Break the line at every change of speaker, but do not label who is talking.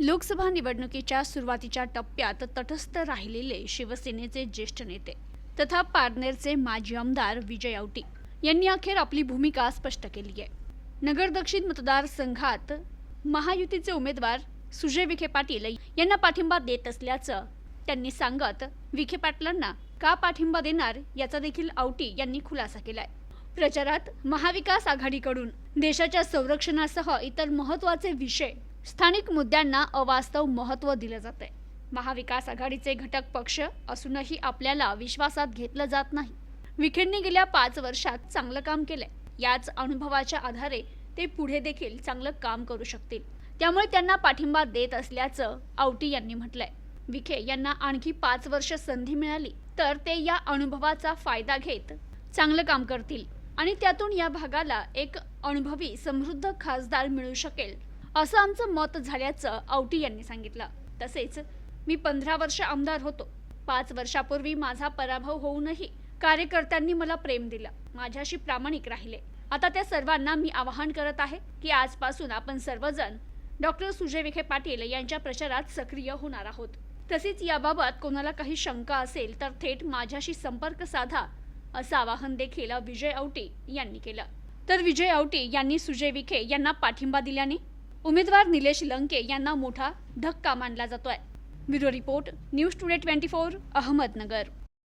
लोकसभा निवडणुकीच्या सुरुवातीच्या टप्प्यात तटस्थ राहिलेले शिवसेनेचे ज्येष्ठ नेते तथा पारनेरचे माजी आमदार विजय औटी यांनी अखेर आपली भूमिका स्पष्ट केली आहे नगर दक्षिण मतदारसंघात महायुतीचे उमेदवार सुजय विखे पाटील यांना पाठिंबा देत असल्याचं त्यांनी सांगत विखे पाटलांना का पाठिंबा देणार याचा देखील औटी यांनी खुलासा केलाय. प्रचारात महाविकास आघाडीकडून देशाच्या संरक्षणासह इतर महत्त्वाचे विषय स्थानिक मुद्द्यांना अवास्तव महत्त्व दिलं जाते महाविकास आघाडीचे घटक पक्ष असूनही आपल्याला विश्वासात घेतलं जात नाही. विखेंनी गेल्या पाच वर्षात चांगलं काम केलंय. याच अनुभवाच्या आधारे ते पुढे देखील चांगलं काम करू शकतील. त्यामुळे त्यांना पाठिंबा देत असल्याचं आवटी यांनी म्हटलंय. विखे यांना आणखी पाच वर्ष संधी मिळाली तर ते या अनुभवाचा फायदा घेत चांगलं काम करतील आणि त्यातून या भागाला एक अनुभवी समृद्ध खासदार मिळू शकेल असं आमचं मत झाल्याचं आवटी यांनी सांगितलं. तसेच मी पंधरा वर्ष आमदार होतो. पाच वर्षापूर्वी माझा पराभव होऊनही कार्यकर्त्यांनी मला प्रेम दिलं. माझ्याशी प्रामाणिक राहिले. आता त्या सर्वांना मी आवाहन करत आहे की आजपासून आपण सर्वजण डॉक्टर सुजय विखे पाटील यांच्या प्रचारात सक्रिय होणार आहोत. तसेच याबाबत कोणाला काही शंका असेल तर थेट माझ्याशी संपर्क साधा असं आवाहन देखील विजय औटी यांनी केलं. तर विजय औटी यांनी सुजय विखे यांना पाठिंबा दिल्याने उमेदवार निलेश लंके यांना मोठा धक्का मानला जातोय. Bureau report news today twenty four Ahmednagar.